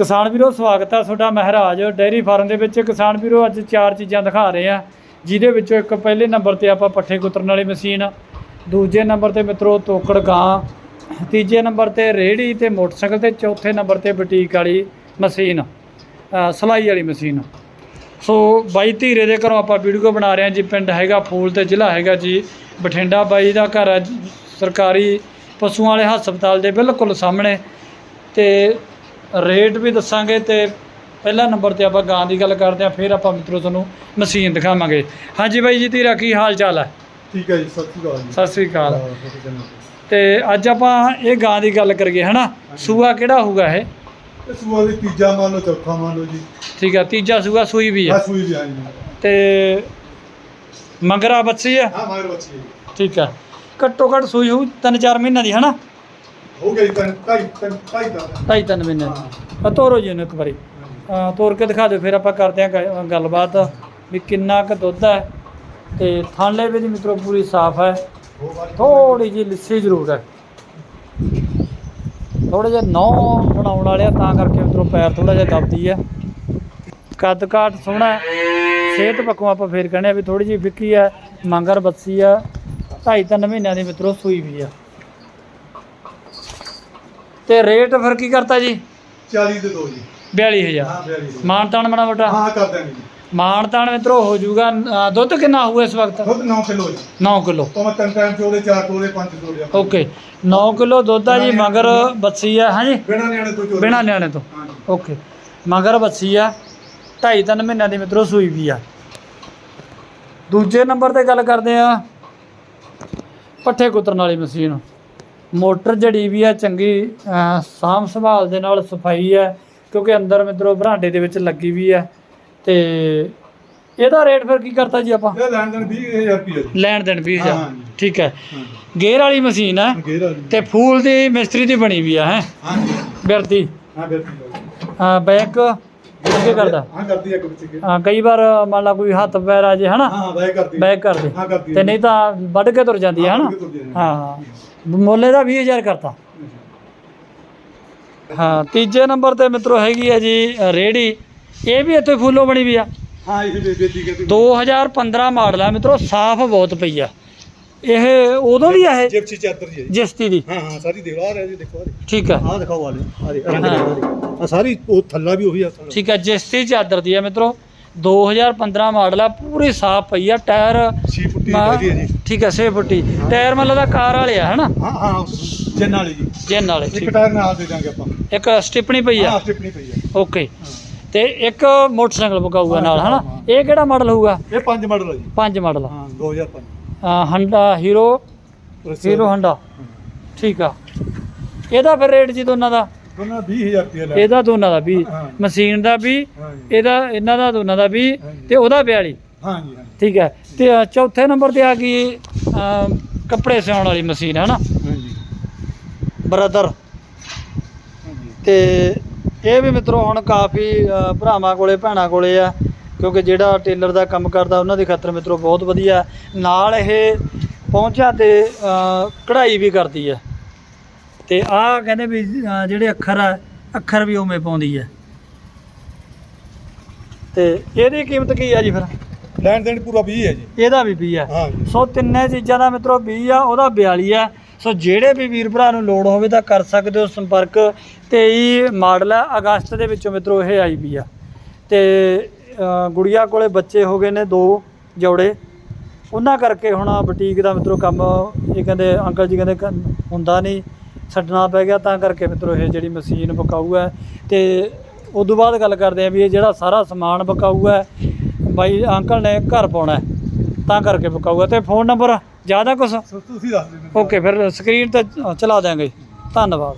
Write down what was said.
ਕਿਸਾਨ ਵੀਰੋ ਸਵਾਗਤ ਹੈ ਤੁਹਾਡਾ ਮਹਾਰਾਜ। ਡੇਅਰੀ ਫਾਰਮ ਦੇ ਵਿੱਚ ਕਿਸਾਨ ਵੀਰੋ ਅੱਜ ਚਾਰ ਚੀਜ਼ਾਂ ਦਿਖਾ ਰਹੇ ਆ। ਜਿਹਦੇ ਵਿੱਚੋਂ ਇੱਕ ਪਹਿਲੇ ਨੰਬਰ ਤੇ ਆਪਾਂ ਪੱਠੇ ਕੁਤਰਨ ਵਾਲੀ ਮਸ਼ੀਨ ਦੂਜੇ ਨੰਬਰ ਤੇ ਮਿੱਤਰੋ ਤੋਕੜ ਗਾਂ ਤੀਜੇ ਨੰਬਰ ਤੇ ਰੇਹੜੀ ਤੇ ਮੋਟਰਸਾਈਕਲ ਤੇ ਚੌਥੇ ਨੰਬਰ ਤੇ ਬੁਟੀਕ ਵਾਲੀ ਮਸ਼ੀਨ ਅ, ਸਿਲਾਈ ਵਾਲੀ ਮਸ਼ੀਨ। ਸੋ ਬਾਈ ਧੀਰੇ ਦੇ ਘਰੋਂ ਆਪਾਂ ਵੀਡੀਓ ਬਣਾ ਰਹੇ ਹਾਂ ਜੀ। ਪਿੰਡ ਹੈਗਾ ਫੂਲ ਤੇ ਜ਼ਿਲ੍ਹਾ ਹੈਗਾ ਜੀ। ਬਠਿੰਡਾ ਬਾਈ ਦਾ ਘਰ ਹੈ ਸਰਕਾਰੀ ਪਸ਼ੂਆਂ ਵਾਲੇ ਹਸਪਤਾਲ ਦੇ ਬਿਲਕੁਲ ਸਾਹਮਣੇ। ਤੇ ਰੇਟ ਵੀ ਦੱਸਾਂਗੇ ਤੇ ਪਹਿਲਾ ਨੰਬਰ ਤੇ ਆਪਾਂ ਗਾਂ ਦੀ ਗੱਲ ਕਰਦੇ ਹਾਂ ਫਿਰ ਆਪਾਂ ਮਿੱਤਰੋ ਤੁਹਾਨੂੰ ਮਸ਼ੀਨ ਦਿਖਾਵਾਂਗੇ। ਹਾਂਜੀ ਬਾਈ ਜੀ ਧੀਰਾ ਕੀ ਹਾਲ ਚਾਲ ਹੈ? ਠੀਕ ਹੈ ਜੀ ਸਤਿ ਸ਼੍ਰੀ ਅਕਾਲ ਜੀ। ਸਤਿ ਸ੍ਰੀ ਅਕਾਲ। ਤੇ ਅੱਜ ਆਪਾਂ ਇਹ ਗਾਂ ਦੀ ਗੱਲ ਕਰੀਏ ਹਨਾ? ਸੂਆ ਕਿਹੜਾ ਹੋਊਗਾ ਇਹ? ਸੂਆ ਦੀ ਤੀਜਾ ਮੰਨ ਲਓ ਚੌਥਾ ਮੰਨ ਲਓ ਜੀ। ਠੀਕ ਹੈ ਤੀਜਾ ਸੂਆ ਸੂਈ ਵੀ ਆ ਹੈ ਸੂਈ ਵੀ ਆ ਜੀ ਤੇ ਮੰਗਰਾ ਬੱਚੀ ਹੈ? ਹਾਂ ਮਗਰ ਬੱਚੀ। ਠੀਕ ਹੈ। ਘੱਟੋ ਘੱਟ ਸੂਈ ਹੋਊ ਤਿੰਨ ਚਾਰ ਮਹੀਨਿਆਂ ਦੀ ਹਨਾ? ਹੋ ਗਈ ਤਿੰਨ ਢਾਈ ਤਿੰਨ ਢਾਈ ਦਾ ਢਾਈ ਤਿੰਨ ਮਹੀਨੇ ਆ ਤੋਰੋ ਜੀ ਇਹਨੂੰ ਇੱਕ ਵਾਰੀ। ਅਹ ਤੋਰ ਕੇ ਦਿਖਾ ਦਿਓ ਫਿਰ ਆਪਾਂ ਕਰਦੇ ਹਾਂ ਗ- ਗੱਲਬਾਤ ਵੀ ਕਿੰਨਾ ਕੁ ਦੁੱਧ ਹੈ। ਤੇ ਥਾਲੇ ਵੀ ਦੀ ਮਿੱਤਰੋ ਪੂਰੀ ਸਾਫ਼ ਹੈ। ਹੋ ਥੋੜੀ ਜਿਹੀ ਲਿੱਸੀ ਜ਼ਰੂਰ ਹੈ। ਥੋੜੇ ਜਿਹਾ ਨੌ ਬਣਾਉਣ ਵਾਲੇ ਆ ਤਾਂ ਕਰਕੇ ਮਿੱਤਰੋ ਪੈਰ ਥੋੜਾ ਜਿਹਾ ਦਬਦੀ ਹੈ। ਕੱਦ ਕਾਠ ਸੋਹਣਾ ਹੈ। ਸਿਹਤ ਪੱਖੋਂ ਆਪਾਂ ਫੇਰ ਕਹਿੰਦੇ ਆ ਵੀ ਥੋੜੀ ਜਿਹੀ ਫਿੱਕੀ ਹੈ ਮੰਗਰ ਬੱਸੀ ਆ ਢਾਈ ਤਿੰਨ ਮਹੀਨਿਆਂ ਦੀ ਮਿੱਤਰੋ ਸੂਈ ਵੀ ਆ। ਤੇ ਰੇਟ ਫਿਰ ਕੀ ਕਰਤਾ ਜੀ? 40 ਦੇ ਦੋ ਜੀ। 42000 ਹਾਂ 42 ਦੇ ਮਾਨ ਤਾਨ ਬਣਾ ਮੋਟਾ? ਹਾਂ ਕਰ ਦਾਂਗੇ ਜੀ। ਮਾਨ ਤਾਨ ਮਿੱਤਰੋ ਹੋ ਜਾਊਗਾ ਅ, ਦੁੱਧ ਕਿੰਨਾ ਹੋਊਗਾ ਇਸ ਵਕਤ? ਦੁੱਧ 9 ਕਿਲੋ ਜੀ। 9 ਕਿਲੋ। ਤੋਂ ਮੈਂ ਤਿੰਨ ਟਾਈਮ ਚੋਲੇ ਚਾਰ ਟੋਲੇ ਪੰਜ ਆਪਾਂ। ਓਕੇ। 9 ਕਿਲੋ ਦੁੱਧ ਆ ਜੀ ਮਗਰ ਬੱਸੀ ਆ ਹਾਂਜੀ ਬਿਨਾਂ ਨਿਆਣੇ ਤੋਂ ਚੋਲੇ। ਬਿਨਾ ਨਿਆਣੇ ਤੋਂ। ਹਾਂ ਜੀ। ਓਕੇ। ਮਗਰ ਬੱਸੀ ਆ ਢਾਈ ਤਿੰਨ ਮਹੀਨਿਆਂ ਦੀ ਮਿੱਤਰੋ ਸੂਈ ਵੀ ਆ। ਦੂਜੇ ਨੰਬਰ ਤੇ ਗੱਲ ਕਰਦੇ ਆ ਪੱਠੇ ਕੁਤਰਨ ਵਾਲੀ ਮਸ਼ੀਨ। ਮੋਟਰ ਜੜੀ ਵੀ ਆ ਚੰਗੀ ਸਾਂਭ ਸੰਭਾਲ ਦੇ ਨਾਲ ਸਫ਼ਾਈ ਹੈ ਕਿਉਂਕਿ ਅੰਦਰ ਮਿੱਤਰੋ ਬਰਾਂਡੇ ਦੇ ਵਿੱਚ ਲੱਗੀ ਵੀ ਹੈ ਤੇ ਇਹਦਾ ਰੇਟ ਫਿਰ ਕੀ ਕਰਤਾ ਜੀ ਆਪਾਂ? ਇਹ ਲੈਣ ਦੇਣ 20000 ਰੁਪਏ ਲੈਣ ਦੇਣ 20000 ਹਾਂ ਜੀ। ਠੀਕ ਹੈ। ਗੇਅਰ ਵਾਲੀ ਮਸ਼ੀਨ ਹੈ ਤੇ ਫੂਲ ਦੀ ਮਿਸਤਰੀ ਦੀ ਬਣੀ ਵੀ ਆ ਹੈ? ਹਾਂ ਜੀ। ਬਿਰਦੀ। ਹਾਂ ਬਿਲਕੁਲ ਹਾਂ ਬੈਕ ਕਰਦਾ? ਹਾਂ ਕਰਦੀ ਹੈ ਇੱਕ ਵਿੱਚ ਕੇ ਹਾਂ ਕਈ ਵਾਰ ਮੰਨ ਲਾ ਕੋਈ ਹੱਥ ਪੈਰ ਆ ਜੇ ਹਨਾ? ਹਾਂ ਬਾਈ ਕਰਦੀ ਹੈ। ਬੈਕ ਕਰਦੇ। ਹਾਂ ਕਰਦੀ ਤੇ ਨਹੀਂ ਤਾਂ ਵੱਢ ਕੇ ਤੁਰ ਜਾਂਦੀ ਹੈ ਹਨਾ? ਹਾਂ ਮੁੱਲੇ ਦਾ 20000 ਕਰਤਾ। ਹਾਂ ਤੀਜੇ ਨੰਬਰ ਤੇ ਮਿੱਤਰੋ ਹੈਗੀ ਹੈ ਜੀ ਅ, ਰੇਹੜੀ। ਇਹ ਵੀ ਇੱਥੇ ਫੁੱਲੋਂ ਬਣੀ ਵੀ ਆ। ਹਾਂ ਇਹ ਬੇਬੇ ਦੀ ਕਹਿੰਦੀ 2015 ਮਾਡਲ ਆ ਮਿੱਤਰੋ ਸਾਫ਼ ਬਹੁਤ ਪਈ ਆ। ਇਹ ਉਦੋਂ ਦੀ ਆ ਇਹ? ਜਿਪਸੀ ਚਾਦਰ ਜੀ ਹੈ। ਜਿਸਤੀ ਦੀ ਹਾਂ ਹਾਂ ਸਾਰੀ ਦੇਖ ਆ ਰਿਹਾ ਜੀ ਦੇਖੋ ਆ ਠੀਕ ਹੈ ਆਹ ਦਿਖਾਓ ਵਾਲੇ ਆ ਰਹੀ ਰੰਗ ਆ ਸਾਰੀ ਉਹ ਥੱਲਾ ਵੀ ਉਹੀ ਆ ਸਾਰਾ। ਠੀਕ ਹੈ ਜਿਸਤੀ ਚਾਦਰ ਦੀ ਆ ਮਿੱਤਰੋ 2015 ਮਾਡਲ ਆ ਪੂਰੀ ਸਾਫ਼ ਪਈ ਆ ਟਾਇਰ ਛੀ ਫੁੱਟੀ ਮਾ- ਚਾਹੀਦੀ ਹੈ ਜੀ। ਠੀਕ ਹੈ 6 ਫੁੱਟੀ। ਟਾਇਰ ਮਤਲਬ ਦਾ ਕਾਰ ਵਾਲੇ ਆ ਹਨਾ? ਹਾਂ ਹਾਂ ਜਨ ਵਾਲੀ ਜੀ। ਜਿੰਨ ਵਾਲੇ ਇੱਕ। ਟਾਇਰ ਨਾਲ ਦੇ ਦਾਂਗੇ ਆਪਾਂ। ਇੱਕ ਸਟਿਪਣੀ ਪਈ ਆ? ਹਾਂ ਸਟਿਪਣੀ ਪਈ ਹੈ ਓਕੇ। ਹਾਂ। ਤੇ ਇੱਕ ਮੋਟਰਸਾਈਕਲ ਪਕਾਊਗਾ ਨਾਲ ਹਨਾ? ਹਾਂ। ਇਹ ਕਿਹੜਾ ਮਾਡਲ ਹੋਊਗਾ? ਇਹ ਪੰਜ ਮਾਡਲ ਹੈ ਜੀ। ਪੰਜ ਮਾਡਲ ਹਾਂ 2005 ਆ ਹੰਡਾ ਹੀਰੋ ਹੀਰੋ ਹੰਡਾ ਠੀਕ ਆ। ਇਹਦਾ ਫਿਰ ਰੇਟ ਜੀ ਦੋਨਾਂ ਦਾ? ਦੋਨਾਂ 20000 ਰੁਪਏ ਲੈ। ਇਹਦਾ ਦੋਨਾਂ ਦਾ ਵੀ ਹਾਂ। ਮਸ਼ੀਨ ਦਾ ਵੀ ਹਾਂ ਜੀ ਇਹਦਾ ਇਹਨਾਂ ਦਾ ਦੋਨਾਂ ਦਾ ਵੀ ਹਾਂਜੀ। ਤੇ ਉਹਦਾ 42 ਹਾਂ ਜੀ ਹਾਂ ਠੀਕ ਹੈ ਤੇ ਚੌਥੇ ਨੰਬਰ ਤੇ ਆ ਗਈ ਕੱਪੜੇ ਸਿਉਣ ਵਾਲੀ ਮਸ਼ੀਨ ਹੈ ਨਾ ਬ੍ਰਦਰ ਤੇ ਇਹ ਵੀ ਮਿੱਤਰੋ ਹੁਣ ਕਾਫੀ ਭਰਾਵਾਂ ਕੋਲੇ ਭੈਣਾਂ ਕੋਲੇ ਆ। ਕਿਉਂਕਿ ਜਿਹੜਾ ਟੇਲਰ ਦਾ ਕੰਮ ਕਰਦਾ ਉਹਨਾਂ ਦੀ ਖਾਤਰ ਮਿੱਤਰੋ ਬਹੁਤ ਵਧੀਆ। ਨਾਲ ਇਹ ਪਹੁੰਚਾ ਤੇ ਕਢਾਈ ਵੀ ਕਰਦੀ ਹੈ। ਤੇ ਆਹ ਕਹਿੰਦੇ ਵੀ ਜਿਹੜੇ ਅੱਖਰ ਆ ਅੱਖਰ ਵੀ ਉਵੇਂ ਪਾਉਂਦੀ ਹੈ। ਤੇ ਇਹਦੀ ਕੀਮਤ ਕੀ ਆ ਜੀ ਫਿਰ? ਲੈਣ ਦੇਣ ਪੂਰਾ 20 ਹੈ ਜੀ। ਇਹਦਾ ਵੀ 20 ਆ। ਹਾਂ ਸੋ ਤਿੰਨੇ ਚੀਜ਼ਾਂ ਦਾ ਮਿੱਤਰੋ 20 ਆ ਉਹਦਾ 42 ਆ। ਸੋ ਜਿਹੜੇ ਵੀ ਵੀਰ ਭਰਾ ਨੂੰ ਲੋੜ ਹੋਵੇ ਤਾਂ ਕਰ ਸਕਦੇ ਹੋ ਸੰਪਰਕ। 23 ਮਾਡਲ ਆ ਅਗਸਤ ਦੇ ਵਿੱਚੋਂ ਮਿੱਤਰੋ ਇਹ ਆਈ ਵੀ ਆ। ਤੇ ਗੁੜੀਆ ਕੋਲੇ ਬੱਚੇ ਹੋ ਗਏ ਨੇ ਦੋ ਜੋੜੇ। ਉਹਨਾਂ ਕਰਕੇ ਹੁਣ ਬੁਟੀਕ ਦਾ ਮਿੱਤਰੋ ਕੰਮ ਇਹ ਕਹਿੰਦੇ ਅੰਕਲ ਜੀ ਕਹਿੰਦੇ ਹੁੰਦਾ ਨਹੀਂ ਛੱਡਣਾ ਪੈ ਗਿਆ ਤਾਂ ਕਰਕੇ ਮਿੱਤਰੋ ਇਹ ਜਿਹੜੀ ਮਸ਼ੀਨ ਬਕਾਊ ਹੈ। ਤੇ ਉਦੋਂ ਬਾਅਦ ਗੱਲ ਕਰਦੇ ਆ ਵੀ ਇਹ ਜਿਹੜਾ ਸਾਰਾ ਸਮਾਨ ਬਕਾਊ ਹੈ ਬਾਈ ਅੰਕਲ ਨੇ ਘਰ ਪਾਉਣਾ ਤਾਂ ਕਰਕੇ ਬਕਾਊ ਹੈ। ਤੇ ਫੋਨ ਨੰਬਰ ਜ਼ਿਆਦਾ ਕੁਛ? ਸੋ ਤੁਸੀਂ ਦੱਸ ਦਿਓ ਓਕੇ ਫਿਰ ਸਕਰੀਨ ਤੇ ਚਲਾ ਦਿਆਂਗੇ। ਧੰਨਵਾਦ।